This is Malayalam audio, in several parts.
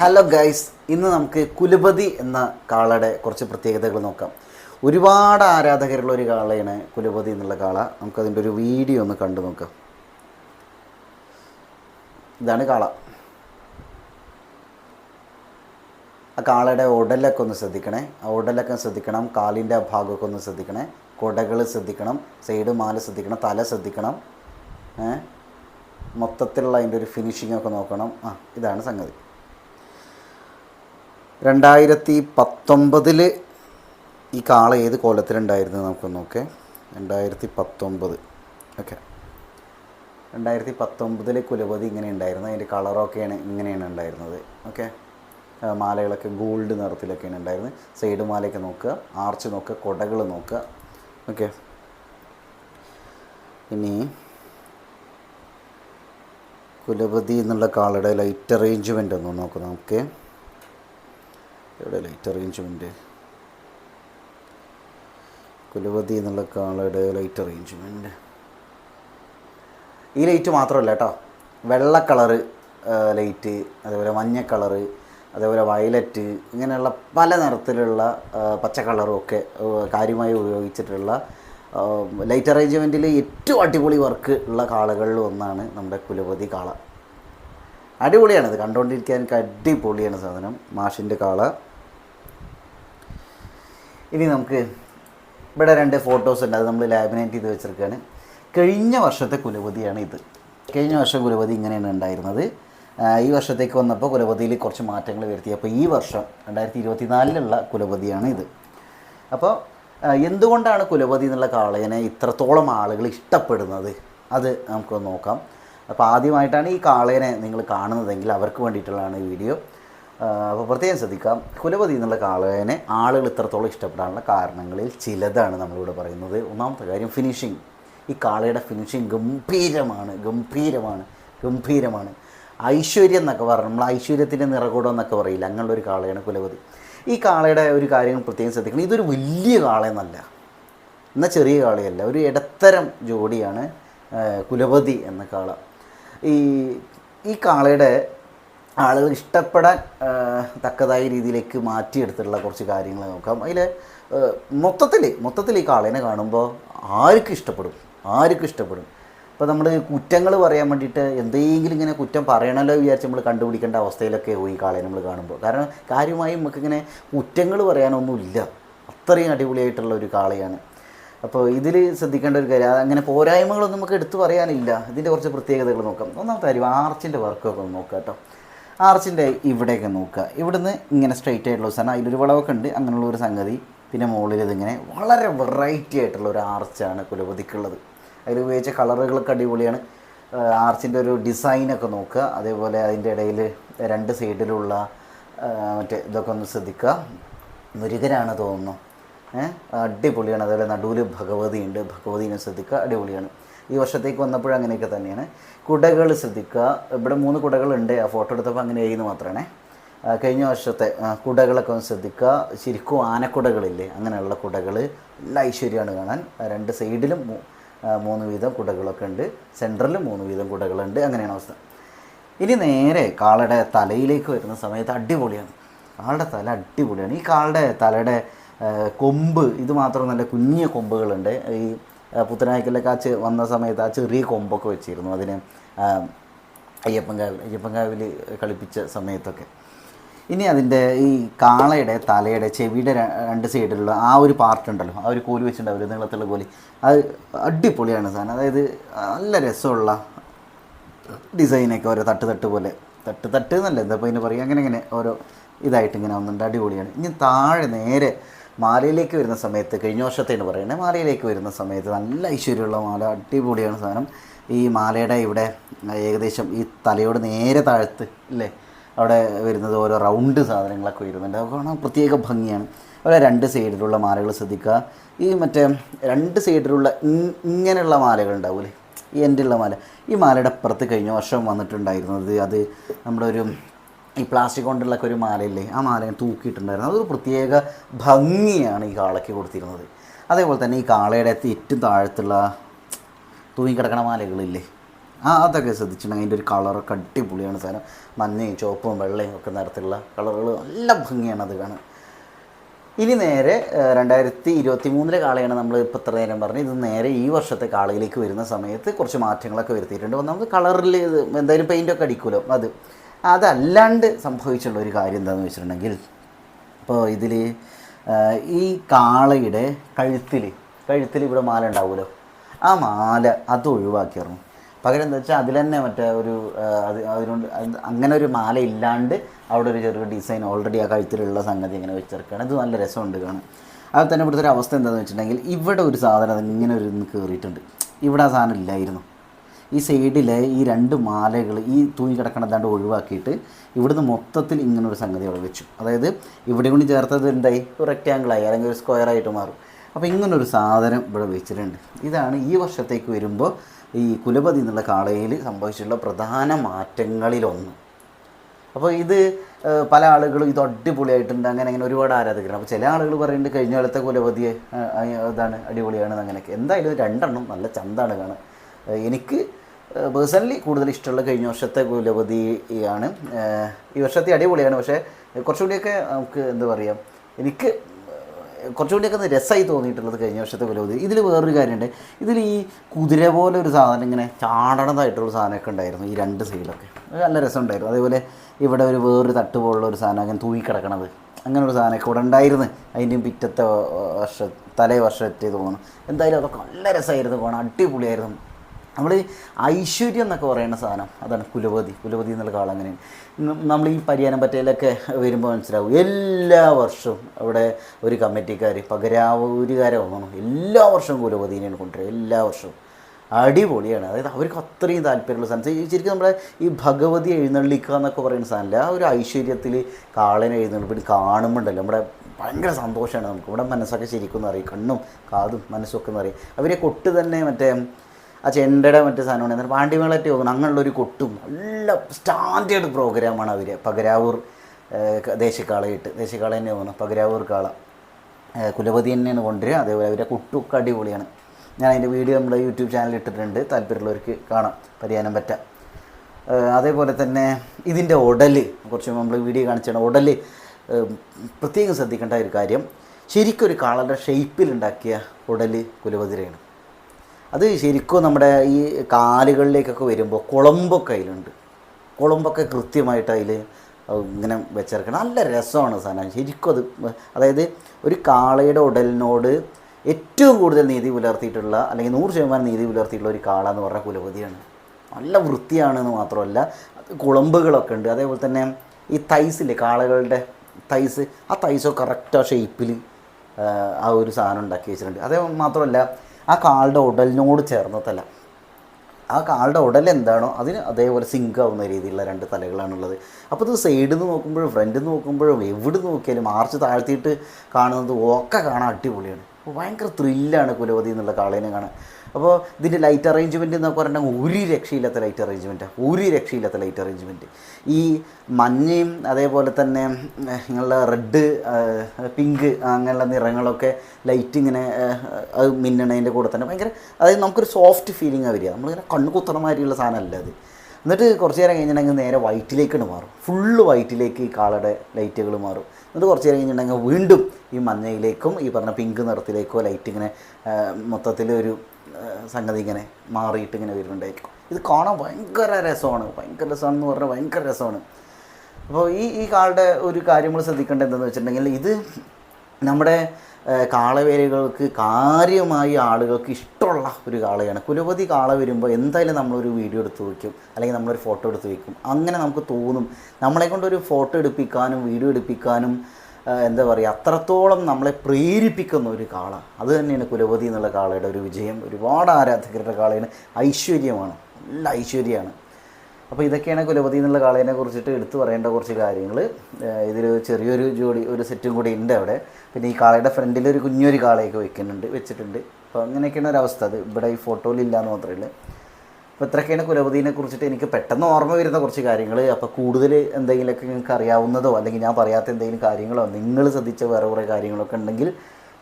ഹലോ ഗൈസ് ഇന്ന് നമുക്ക് കുലപതി എന്ന കാളയുടെ കുറച്ച് പ്രത്യേകതകൾ നോക്കാം. ഒരുപാട് ആരാധകരുള്ള ഒരു കാളയാണ് കുലപതി എന്നുള്ള കാള. നമുക്കതിന്റെ ഒരു വീഡിയോ ഒന്ന് കണ്ടു നോക്കാം. ഇതാണ് കാള. ആ കാളയുടെ ഉടലൊക്കെ ഒന്ന് ശ്രദ്ധിക്കണേ. ആ ഉടലൊക്കെ ശ്രദ്ധിക്കണം. കാലിന്റെ ഭാഗമൊക്കെ ഒന്ന് ശ്രദ്ധിക്കണേ. കൊടകൾ ശ്രദ്ധിക്കണം. സൈഡ് മാല ശ്രദ്ധിക്കണം. തല ശ്രദ്ധിക്കണം. മൊത്തത്തിലുള്ള അതിന്റെ ഒരു ഫിനിഷിംഗ് ഒക്കെ നോക്കണം. ആ ഇതാണ് സംഗതി. രണ്ടായിരത്തി പത്തൊമ്പതിൽ ഈ കാള ഏത് കോലത്തിലുണ്ടായിരുന്നു നമുക്ക് നോക്കേ. രണ്ടായിരത്തി പത്തൊമ്പത് ഓക്കെ. രണ്ടായിരത്തി പത്തൊമ്പതിൽ കുലപതി ഇങ്ങനെ ഉണ്ടായിരുന്നു. അതിന്റെ കളറൊക്കെയാണ് ഇങ്ങനെയാണ് ഉണ്ടായിരുന്നത്. ഓക്കെ. മാലകളൊക്കെ ഗോൾഡ് നിറത്തിലൊക്കെയാണ് ഉണ്ടായിരുന്നത്. സൈഡ് മാലയൊക്കെ നോക്കുക. ആർച്ച് നോക്കുക. കൊടകൾ നോക്കുക. ഓക്കെ. ഇനി കുലപതി എന്നുള്ള കാളയുടെ ലൈറ്റ് അറേഞ്ച്മെന്റ് ഒന്ന് നോക്കുക നമുക്ക്. എവിടെ ലൈറ്റ് അറേഞ്ച്മെന്റ് കുലപതി എന്നുള്ള കാളയുടെ ലൈറ്റ് അറേഞ്ച്മെന്റ് ഈ ലൈറ്റ് മാത്രമല്ല കേട്ടോ. വെള്ള കളറ് ലൈറ്റ് അതേപോലെ മഞ്ഞ കളറ് അതേപോലെ വയലറ്റ് ഇങ്ങനെയുള്ള പല നിറത്തിലുള്ള പച്ച കളറും ഒക്കെ കാര്യമായി ഉപയോഗിച്ചിട്ടുള്ള ലൈറ്റ് അറേഞ്ച്മെന്റിൽ ഏറ്റവും അടിപൊളി വർക്ക് ഉള്ള കാളകളിൽ ഒന്നാണ് നമ്മുടെ കുലപതി കാള. അടിപൊളിയാണിത് കണ്ടുകൊണ്ടിരിക്കാൻ അടിപൊളിയാണ് സാധനം. മാഷിന്റെ കാള. ഇനി നമുക്ക് ഇവിടെ രണ്ട് ഫോട്ടോസ് ഉണ്ട്. അത് നമ്മൾ ലാമിനേറ്റ് ചെയ്ത് വെച്ചിരിക്കുകയാണ്. കഴിഞ്ഞ വർഷത്തെ കുലപതിയാണ് ഇത്. കഴിഞ്ഞ വർഷം കുലപതി ഇങ്ങനെയാണ് ഉണ്ടായിരുന്നത്. ഈ വർഷത്തേക്ക് വന്നപ്പോൾ കുലപതിയിൽ കുറച്ച് മാറ്റങ്ങൾ വരുത്തി. അപ്പോൾ ഈ വർഷം രണ്ടായിരത്തി ഇരുപത്തി നാലിലുള്ള കുലപതിയാണ് ഇത്. അപ്പോൾ എന്തുകൊണ്ടാണ് കുലപതി എന്നുള്ള കാളയനെ ഇത്രത്തോളം ആളുകൾ ഇഷ്ടപ്പെടുന്നത്? അത് നമുക്ക് നോക്കാം. അപ്പോൾ ആദ്യമായിട്ടാണ് ഈ കാളയനെ നിങ്ങൾ കാണുന്നതെങ്കിൽ അവർക്ക് വേണ്ടിയിട്ടുള്ളതാണ് ഈ വീഡിയോ. അപ്പോൾ പ്രത്യേകം ശ്രദ്ധിക്കാം. കുലപതി എന്നുള്ള കാളയനെ ആളുകൾ ഇത്രത്തോളം ഇഷ്ടപ്പെടാനുള്ള കാരണങ്ങളിൽ ചിലതാണ് നമ്മളിവിടെ പറയുന്നത്. ഒന്നാമത്തെ കാര്യം ഫിനിഷിങ് ഈ കാളയുടെ ഫിനിഷിങ് ഗംഭീരമാണ് ഗംഭീരമാണ് ഗംഭീരമാണ്. ഐശ്വര്യം എന്നൊക്കെ പറഞ്ഞു നമ്മൾ ഐശ്വര്യത്തിന്റെ നിറകൂടം എന്നൊക്കെ പറയില്ല? അങ്ങനെയുള്ള ഒരു കാളയാണ് കുലപതി. ഈ കാളയുടെ ഒരു കാര്യം പ്രത്യേകം ശ്രദ്ധിക്കണം. ഇതൊരു വലിയ കാളയെന്നല്ല. എന്നാൽ ചെറിയ കാളയല്ല ഒരു ഇടത്തരം ജോഡിയാണ് കുലപതി എന്ന കാള. ഈ ഈ കാളയുടെ ആളുകൾ ഇഷ്ടപ്പെടാൻ തക്കതായ രീതിയിലേക്ക് മാറ്റിയെടുത്തിട്ടുള്ള കുറച്ച് കാര്യങ്ങൾ നോക്കാം. അതിൽ മൊത്തത്തിൽ മൊത്തത്തിൽ ഈ കാളേനെ കാണുമ്പോൾ ആർക്കും ഇഷ്ടപ്പെടും? ആർക്കും ഇഷ്ടപ്പെടും? ഇപ്പോൾ നമ്മൾ കുറ്റങ്ങൾ പറയാൻ വേണ്ടിയിട്ട് എന്തെങ്കിലും ഇങ്ങനെ കുറ്റം പറയണമല്ലോ വിചാരിച്ച് നമ്മൾ കണ്ടുപിടിക്കേണ്ട അവസ്ഥയിലൊക്കെ പോയി കാളയെ നമ്മൾ കാണുമ്പോൾ കാരണം കാര്യമായി നമുക്കിങ്ങനെ കുറ്റങ്ങൾ പറയാനൊന്നുമില്ല അത്രയും അടിപൊളിയായിട്ടുള്ള ഒരു കാളയാണ്. അപ്പോൾ ഇതിൽ ശ്രദ്ധിക്കേണ്ട ഒരു കാര്യം അങ്ങനെ പോരായ്മകളൊന്നും നമുക്ക് എടുത്തു പറയാനില്ല. ഇതിന്റെ കുറച്ച് പ്രത്യേകതകൾ നോക്കാം. ഒന്നാമത്തെ കാര്യം ആർച്ചിന്റെ വർക്കൊക്കെ ഒന്ന് നോക്കാം കേട്ടോ. ആർച്ചിന്റെ ഇവിടെയൊക്കെ നോക്കുക. ഇവിടുന്ന് ഇങ്ങനെ സ്ട്രെയിറ്റ് ആയിട്ടുള്ള സാധനം അതിലൊരു വളവൊക്കെ ഉണ്ട്. അങ്ങനെയുള്ള ഒരു സംഗതി. പിന്നെ മുകളിൽ ഇതിങ്ങനെ വളരെ വെറൈറ്റി ആയിട്ടുള്ള ഒരു ആർച്ചാണ് കുലപതിക്കുള്ളത്. അതിൽ ഉപയോഗിച്ച കളറുകളൊക്കെ അടിപൊളിയാണ്. ആർച്ചിന്റെ ഒരു ഡിസൈനൊക്കെ നോക്കുക. അതേപോലെ അതിന്റെ ഇടയിൽ രണ്ട് സൈഡിലുള്ള മറ്റേ ഇതൊക്കെ ഒന്ന് ശ്രദ്ധിക്കുക. മുരുകനാണ് തോന്നുന്നു. അടിപൊളിയാണ്. അതേപോലെ നടുവിൽ ഭഗവതി ഉണ്ട് ഭഗവതിനെ ശ്രദ്ധിക്കുക. അടിപൊളിയാണ്. ഈ വർഷത്തേക്ക് വന്നപ്പോഴും അങ്ങനെയൊക്കെ തന്നെയാണ്. കുടകൾ ശ്രദ്ധിക്കുക. ഇവിടെ മൂന്ന് കുടകളുണ്ട്. ആ ഫോട്ടോ എടുത്തപ്പോൾ അങ്ങനെ ചെയ്യുന്നു മാത്രമാണ് കഴിഞ്ഞ വർഷത്തെ കുടകളൊക്കെ ഒന്ന് ശ്രദ്ധിക്കുക. ശരിക്കും ആനക്കുടകളില്ലേ അങ്ങനെയുള്ള കുടകൾ എല്ലാ ഐശ്വര്യമാണ് കാണാൻ. രണ്ട് സൈഡിലും മൂന്ന് വീതം കുടകളൊക്കെ ഉണ്ട്. സെന്ററിലും മൂന്ന് വീതം കുടകളുണ്ട്. അങ്ങനെയാണ് അവസ്ഥ. ഇനി നേരെ കാളയുടെ തലയിലേക്ക് വരുന്ന സമയത്ത് അടിപൊളിയാണ്. കാളുടെ തല അടിപൊളിയാണ്. ഈ കാളുടെ തലയുടെ കൊമ്പ് ഇത് മാത്രം നല്ല കുഞ്ഞിയ കൊമ്പുകളുണ്ട്. ഈ പുത്തനായ്ക്കലൊക്കെ ആ വന്ന സമയത്ത് ആ ചെറിയ കൊമ്പൊക്കെ വെച്ചിരുന്നു. അതിന് അയ്യപ്പൻകാവിൽ അയ്യപ്പൻകാവിൽ കളിപ്പിച്ച സമയത്തൊക്കെ. ഇനി അതിന്റെ ഈ കാളയുടെ തലയുടെ ചെവിയുടെ രണ്ട് സൈഡിലുള്ള ആ ഒരു പാർട്ട് ഉണ്ടല്ലോ. ആ ഒരു കോലി വെച്ചിട്ടുണ്ടാവില്ല നീളത്തുള്ള കോലി. അത് അടിപൊളിയാണ് സാധനം. അതായത് നല്ല രസമുള്ള ഡിസൈനൊക്കെ ഓരോ തട്ട് തട്ട് പോലെ. തട്ട് തട്ട് എന്നല്ല എന്താ ഇപ്പോൾ ഇതിന് പറയുക അങ്ങനെ ഇങ്ങനെ ഓരോ ഇതായിട്ട് ഇങ്ങനെ വന്നിട്ടുണ്ട്. അടിപൊളിയാണ്. ഇനി താഴെ നേരെ മാലയിലേക്ക് വരുന്ന സമയത്ത് കഴിഞ്ഞ വർഷത്തേന്ന് പറയുന്നത് മാലയിലേക്ക് വരുന്ന സമയത്ത് നല്ല ഐശ്വര്യമുള്ള മാല അടിപൊളിയാണ് സാധനം. ഈ മാലയുടെ ഇവിടെ ഏകദേശം ഈ തലയോട് നേരെ താഴത്ത് അല്ലേ? അവിടെ വരുന്നത് ഓരോ റൗണ്ട് സാധനങ്ങളൊക്കെ വരുന്നുണ്ട്. അത് കാണാൻ പ്രത്യേക ഭംഗിയാണ്. അവിടെ രണ്ട് സൈഡിലുള്ള മാലകൾ ശ്രദ്ധിക്കുക. ഈ മറ്റേ രണ്ട് സൈഡിലുള്ള ഇങ്ങനെയുള്ള മാലകൾ ഉണ്ടാവില്ലേ ഈ എന്റെ ഉള്ള മാല. ഈ മാലയുടെ അപ്പുറത്ത് കഴിഞ്ഞ വർഷം വന്നിട്ടുണ്ടായിരുന്നത് അത് നമ്മുടെ ഒരു ഈ പ്ലാസ്റ്റിക് കൊണ്ടുള്ള ഒരു മാലയില്ലേ? ആ മാല തൂക്കിയിട്ടുണ്ടായിരുന്നു. അതൊരു പ്രത്യേക ഭംഗിയാണ് ഈ കാളയ്ക്ക് കൊടുത്തിരുന്നത്. അതേപോലെ തന്നെ ഈ കാളയുടെ ഏറ്റവും താഴത്തുള്ള തൂങ്ങിക്കിടക്കണ മാലകളില്ലേ? ആ അതൊക്കെ ശ്രദ്ധിച്ചിട്ടുണ്ടെങ്കിൽ അതിന്റെ ഒരു കളറൊക്കെ അടിപൊളിയാണ് സാധനം. മഞ്ഞയും ചുവപ്പും വെള്ളയും ഒക്കെ നിറത്തിലുള്ള കളറുകൾ നല്ല ഭംഗിയാണ് അത് കാണാൻ. ഇനി നേരെ രണ്ടായിരത്തി ഇരുപത്തി മൂന്നിലെ കാളയാണ് നമ്മൾ ഇപ്പോൾ ഇത്ര നേരം പറഞ്ഞത്. ഇത് നേരെ ഈ വർഷത്തെ കാളയിലേക്ക് വരുന്ന സമയത്ത് കുറച്ച് മാറ്റങ്ങളൊക്കെ വരുത്തിയിട്ടുണ്ട്. ഒന്നാമത് കളറിൽ എന്തായാലും പെയിന്റൊക്കെ അടിക്കുമല്ലോ. അത്. അതല്ലാണ്ട് സംഭവിച്ചുള്ള ഒരു കാര്യം എന്താണെന്ന് വെച്ചിട്ടുണ്ടെങ്കിൽ ഇപ്പോൾ ഇതിൽ ഈ കാളയുടെ കഴുത്തിൽ കഴുത്തിൽ ഇവിടെ മാല ഉണ്ടാവുമല്ലോ? ആ മാല അത് ഒഴിവാക്കിയിരുന്നു പകരം എന്താ വെച്ചാൽ അതിൽ തന്നെ മറ്റേ ഒരു അത് അതിനോട് അങ്ങനെ ഒരു മാല ഇല്ലാണ്ട് അവിടെ ഒരു ചെറിയ ഡിസൈൻ ഓൾറെഡി ആ കഴുത്തിലുള്ള സംഗതി ഇങ്ങനെ വെച്ചിരിക്കുകയാണ് ഇത് നല്ല രസമുണ്ട് കാണാൻ. അത് തന്നെ ഇവിടുത്തെ ഒരു അവസ്ഥ എന്താണെന്ന് വെച്ചിട്ടുണ്ടെങ്കിൽ ഇവിടെ ഒരു സാധനം ഇങ്ങനെ ഒരു കയറിയിട്ടുണ്ട് ഇവിടെ ആ സാധനം ഇല്ലായിരുന്നു. ഈ സൈഡിലെ ഈ രണ്ട് മാലകൾ ഈ തൂങ്ങി കിടക്കണതാണ്ട് ഒഴിവാക്കിയിട്ട് ഇവിടുന്ന് മൊത്തത്തിൽ ഇങ്ങനെ ഒരു സംഗതി അവിടെ വെച്ചു. അതായത് ഇവിടെ കൊണ്ട് ചേർത്തത് എന്തായി? ഒരു റെക്റ്റാങ്കിളായി അല്ലെങ്കിൽ ഒരു സ്ക്വയറായിട്ട് മാറും. അപ്പോൾ ഇങ്ങനൊരു സാധനം ഇവിടെ വെച്ചിട്ടുണ്ട്. ഇതാണ് ഈ വർഷത്തേക്ക് വരുമ്പോൾ ഈ കുലപതി എന്നുള്ള കാളയിൽ സംഭവിച്ചിട്ടുള്ള പ്രധാന മാറ്റങ്ങളിലൊന്ന്. അപ്പോൾ ഇത് പല ആളുകളും ഇത് അടിപൊളിയായിട്ടുണ്ട്. അങ്ങനെ അങ്ങനെ ഒരുപാട് ആരാധകരാണ് അപ്പോൾ ചില ആളുകൾ പറയുന്നുണ്ട് കഴിഞ്ഞ കാലത്തെ കുലപതിയെ അതാണ് അടിപൊളിയാണ് അങ്ങനെയൊക്കെ. എന്തായാലും രണ്ടെണ്ണം നല്ല ചന്താണ് കാണാൻ. എനിക്ക് പേഴ്സണലി കൂടുതൽ ഇഷ്ടമുള്ള കഴിഞ്ഞ വർഷത്തെ കുലപതിയാണ് ആണ്. ഈ വർഷത്തെ അടിപൊളിയാണ്. പക്ഷേ കുറച്ചുകൂടിയൊക്കെ നമുക്ക് എന്താ പറയുക എനിക്ക് കുറച്ചുകൂടിയൊക്കെ ഒന്ന് രസമായി തോന്നിയിട്ടുള്ളത് കഴിഞ്ഞ വർഷത്തെ കുലപതി. ഇതിൽ വേറൊരു കാര്യമുണ്ട്. ഇതിൽ ഈ കുതിര പോലെ ഒരു സാധനം ഇങ്ങനെ ചാടണതായിട്ടുള്ള സാധനമൊക്കെ ഉണ്ടായിരുന്നു ഈ രണ്ട് സൈഡിലൊക്കെ. നല്ല നല്ല രസമുണ്ടായിരുന്നു. അതേപോലെ ഇവിടെ ഒരു വേറൊരു തട്ട് പോലുള്ള ഒരു സാധനം അങ്ങനെ തൂങ്ങിക്കിടക്കണത് അങ്ങനെ ഒരു സാധനമൊക്കെ ഇവിടെ ഉണ്ടായിരുന്നു. അതിന്റെയും പിറ്റത്തെ വർഷ തലേ വർഷത്തെ തോന്നുന്നു എന്തായാലും അതൊക്കെ നല്ല രസമായിരുന്നു. പോകണം അടിപൊളിയായിരുന്നു. നമ്മൾ ഐശ്വര്യം എന്നൊക്കെ പറയുന്ന സാധനം അതാണ് കുലപതി കുലപതി എന്നുള്ള കാളം അങ്ങനെയാണ് നമ്മൾ ഈ പരിയാനം പറ്റയിലൊക്കെ വരുമ്പോൾ മനസ്സിലാവും. എല്ലാ വർഷവും അവിടെ ഒരു കമ്മിറ്റിക്കാർ പകരാവൂരുകാരെ വന്നു എല്ലാ വർഷവും കുലപതിനെയാണ് കൊണ്ടുവരിക. എല്ലാ വർഷവും. അടിപൊളിയാണ്. അതായത് അവർക്ക് അത്രയും താല്പര്യമുള്ള സാധനം. ശരി- ശരിക്കും നമ്മുടെ ഈ ഭഗവതി എഴുന്നള്ളിക്കുക എന്നൊക്കെ പറയുന്ന സാധനമില്ല ആ ഒരു ഐശ്വര്യത്തിൽ കാളനെ എഴുന്നള്ളിപ്പിന് കാണുമ്പോണ്ടല്ലോ. നമ്മുടെ ഭയങ്കര സന്തോഷമാണ് നമുക്ക്. നമ്മുടെ മനസ്സൊക്കെ ശരിക്കും എന്നറിയും കണ്ണും കാതും മനസ്സൊക്കെ ഒന്ന് അറിയും അവരെ കൊട്ട് തന്നെ മറ്റേ ആ ചെണ്ടയുടെ മറ്റേ സാധനമാണ്. എന്നിട്ട് പാണ്ഡ്യമേളറ്റ് പോകുന്നത് അങ്ങനെയുള്ള ഒരു കൊട്ടും നല്ല സ്റ്റാൻഡേർഡ് പ്രോഗ്രാമാണ് അവർ പകരാവൂർ ദേശീയക്കാളയിട്ട് ദേശീയക്കാള തന്നെ പോകുന്നു. പകരാവൂർ കാള. കുലപതി തന്നെയാണ് കൊണ്ടുവരിക. അതേപോലെ അവരെ കുട്ടുക്കെ അടിപൊളിയാണ്. ഞാൻ അതിന്റെ വീഡിയോ നമ്മുടെ യൂട്യൂബ് ചാനലിൽ ഇട്ടിട്ടുണ്ട്. താല്പര്യമുള്ളവർക്ക് കാണാം. പരിയാനം പറ്റ. അതേപോലെ തന്നെ ഇതിന്റെ ഉടൽ. കുറച്ച് നമ്മൾ വീഡിയോ കാണിച്ചാണ് ഉടൽ പ്രത്യേകം ശ്രദ്ധിക്കേണ്ട ഒരു കാര്യം. ശരിക്കും ഒരു കാളയുടെ ഷേപ്പിലുണ്ടാക്കിയ ഉടൽ കുലപതിരയാണ് അത് ശരിക്കും നമ്മുടെ ഈ കാലുകളിലേക്കൊക്കെ വരുമ്പോൾ കുളമ്പൊക്കെ അതിലുണ്ട് കുളമ്പൊക്കെ കൃത്യമായിട്ട് അതിൽ ഇങ്ങനെ വെച്ചിറക്കണം. നല്ല രസമാണ് സാധനം. ശരിക്കും അത് അതായത് ഒരു കാളയുടെ ഉടലിനോട് ഏറ്റവും കൂടുതൽ നീതി പുലർത്തിയിട്ടുള്ള അല്ലെങ്കിൽ നൂറ് ശതമാനം നീതി പുലർത്തിയിട്ടുള്ള ഒരു കാള എന്ന് പറഞ്ഞ കുലപതിയാണ്. നല്ല വൃത്തിയാണെന്ന് മാത്രമല്ല കുളമ്പുകളൊക്കെ ഉണ്ട്. അതേപോലെ തന്നെ ഈ തൈസില്ലേ കാളകളുടെ തൈസ് ആ തൈസോ കറക്റ്റ് ആ ഷേപ്പിൽ ആ ഒരു സാധനം ഉണ്ടാക്കി വെച്ചിട്ടുണ്ട്. അതേ മാത്രമല്ല ആ കാളുടെ ഉടലിനോട് ചേർന്ന തല ആ കാളുടെ ഉടൽ എന്താണോ അതിന് അതേപോലെ സിങ്ക് ആവുന്ന രീതിയിലുള്ള രണ്ട് തലകളാണുള്ളത്. അപ്പോൾ ഇത് സൈഡിൽ നിന്ന് നോക്കുമ്പോഴും ഫ്രണ്ടിൽ നിന്ന് നോക്കുമ്പോഴും എവിടെ നോക്കിയാലും മാർച്ച് താഴ്ത്തിയിട്ട് കാണുന്നത് ഒക്കെ കാണാൻ അടിപൊളിയാണ്. ഭയങ്കര ത്രില്ലാണ് കുലവതി എന്നുള്ള കാളേനെ കാണാൻ. അപ്പോൾ ഇതിന്റെ ലൈറ്റ് അറേഞ്ച്മെന്റ് എന്നൊക്കെ പറഞ്ഞാൽ ഒരു രക്ഷയില്ലാത്ത ലൈറ്റ് അറേഞ്ച്മെന്റാണ് ഒരു രക്ഷയില്ലാത്ത ലൈറ്റ് അറേഞ്ച്മെന്റ് ഈ മഞ്ഞയും അതേപോലെ തന്നെ നിങ്ങളുടെ റെഡ് പിങ്ക് അങ്ങനെയുള്ള നിറങ്ങളൊക്കെ ലൈറ്റ് ഇങ്ങനെ അത് മിന്നണതിന്റെ കൂടെ തന്നെ ഭയങ്കര അതായത് നമുക്കൊരു സോഫ്റ്റ് ഫീലിംഗ് വരിക. നമ്മളിങ്ങനെ കണ്ണു കുത്തണ മാതിരിയുള്ള സാധനമല്ല അത്. എന്നിട്ട് കുറച്ച് നേരം കഴിഞ്ഞിട്ടുണ്ടെങ്കിൽ നേരെ വൈറ്റിലേക്കാണ് മാറും. ഫുള്ള് വൈറ്റിലേക്ക് ഈ കാളയുടെ ലൈറ്റുകൾ മാറും. എന്നിട്ട് കുറച്ച് കഴിഞ്ഞിട്ടുണ്ടെങ്കിൽ വീണ്ടും ഈ മഞ്ഞയിലേക്കും ഈ പറഞ്ഞ പിങ്ക് നിറത്തിലേക്കോ ലൈറ്റ് ഇങ്ങനെ മൊത്തത്തിൽ ഒരു സംഗതി ഇങ്ങനെ മാറിയിട്ട് ഇങ്ങനെ വരുന്നുണ്ടായിരിക്കും. ഇത് കാണാൻ ഭയങ്കര രസമാണ്. ഭയങ്കര രസമാണെന്ന് പറഞ്ഞാൽ ഭയങ്കര രസമാണ്. അപ്പോൾ ഈ ഈ കാളുടെ ഒരു കാര്യം നമ്മൾ ശ്രദ്ധിക്കേണ്ടത് എന്താണെന്ന് വെച്ചിട്ടുണ്ടെങ്കിൽ ഇത് നമ്മുടെ കാളവേലികൾക്ക് കാര്യമായി ആളുകൾക്ക് ഇഷ്ടമുള്ള ഒരു കാളയാണ്. കുലപതി കാള വരുമ്പോൾ എന്തായാലും നമ്മളൊരു വീഡിയോ എടുത്ത് വയ്ക്കും. അല്ലെങ്കിൽ നമ്മളൊരു ഫോട്ടോ എടുത്ത് വയ്ക്കും. അങ്ങനെ നമുക്ക് തോന്നും. നമ്മളെ കൊണ്ടൊരു ഫോട്ടോ എടുപ്പിക്കാനും വീഡിയോ എടുപ്പിക്കാനും എന്താ പറയുക അത്രത്തോളം നമ്മളെ പ്രേരിപ്പിക്കുന്ന ഒരു കാള. അത് തന്നെയാണ് കുലപതി എന്നുള്ള കാളയുടെ ഒരു വിജയം. ഒരുപാട് ആരാധകരുടെ കാളയാണ്. ഐശ്വര്യമാണ്. നല്ല ഐശ്വര്യമാണ്. അപ്പോൾ ഇതൊക്കെയാണ് കുലപതി എന്നുള്ള കാളേനെ കുറിച്ചിട്ട് എടുത്തു പറയേണ്ട കുറച്ച് കാര്യങ്ങൾ ഇതിൽ ചെറിയൊരു ജോഡി ഒരു സെറ്റും കൂടി ഉണ്ട് അവിടെ. പിന്നെ ഈ കാളയുടെ ഫ്രണ്ടിൽ ഒരു കുഞ്ഞൊരു കാളയൊക്കെ വെക്കുന്നുണ്ട് വെച്ചിട്ടുണ്ട്. അപ്പോൾ അങ്ങനെയൊക്കെയാണ് ഒരു അവസ്ഥ അത് ഇവിടെ ഈ ഫോട്ടോയിൽ എന്ന് മാത്രമേ ഉള്ളൂ. അപ്പോൾ ഇത്രയൊക്കെയാണ് കുലപതിനെ കുറിച്ചിട്ട് എനിക്ക് പെട്ടെന്ന് ഓർമ്മ വരുന്ന കുറച്ച് കാര്യങ്ങൾ അപ്പോൾ കൂടുതൽ എന്തെങ്കിലുമൊക്കെ നിങ്ങൾക്ക് അറിയാവുന്നതോ അല്ലെങ്കിൽ ഞാൻ പറയാത്ത എന്തെങ്കിലും കാര്യങ്ങളോ നിങ്ങൾ ശ്രദ്ധിച്ച വേറെ കുറേ കാര്യങ്ങളൊക്കെ ഉണ്ടെങ്കിൽ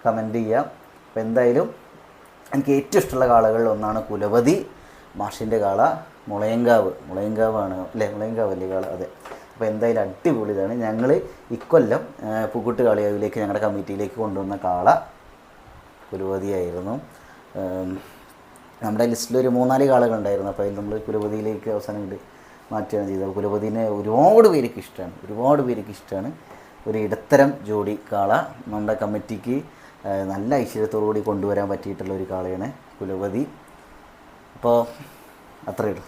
കമന്റ് ചെയ്യാം. അപ്പോൾ എന്തായാലും എനിക്ക് ഏറ്റവും ഇഷ്ടമുള്ള കാളകളിൽ ഒന്നാണ് കുലപതി. മാഷിന്റെ കാള മുളയങ്കാവ്. മുളയങ്കാവാണ് അല്ലേ? മുളയങ്കാവ് അല്ലേ കാള? അതെ. അപ്പോൾ എന്തായാലും അടിപൊളി ഇതാണ്. ഞങ്ങൾ ഇക്കൊല്ലം പൂക്കുട്ട് കാളിയാവിലേക്ക് ഞങ്ങളുടെ കമ്മിറ്റിയിലേക്ക് കൊണ്ടുവന്ന കാള കുരുവതിയായിരുന്നു നമ്മുടെ ലിസ്റ്റിൽ ഒരു മൂന്നാൽ കാളകളുണ്ടായിരുന്നു അപ്പോൾ അതിൽ നമ്മൾ കുരുവതിയിലേക്ക് അവസാനം കൊണ്ട് മാറ്റുകയാണ് ചെയ്തത്. കുലപതിനെ ഒരുപാട് പേർക്ക് ഇഷ്ടമാണ് ഒരുപാട് പേർക്ക് ഇഷ്ടമാണ് ഒരു ഇടത്തരം ജോഡി കാള നമ്മുടെ കമ്മിറ്റിക്ക് നല്ല ഐശ്വര്യത്തോടു കൂടി കൊണ്ടുവരാൻ പറ്റിയിട്ടുള്ള ഒരു കാളയാണ് കുലപതി അപ്പോൾ അത്രയേ ഉള്ളൂ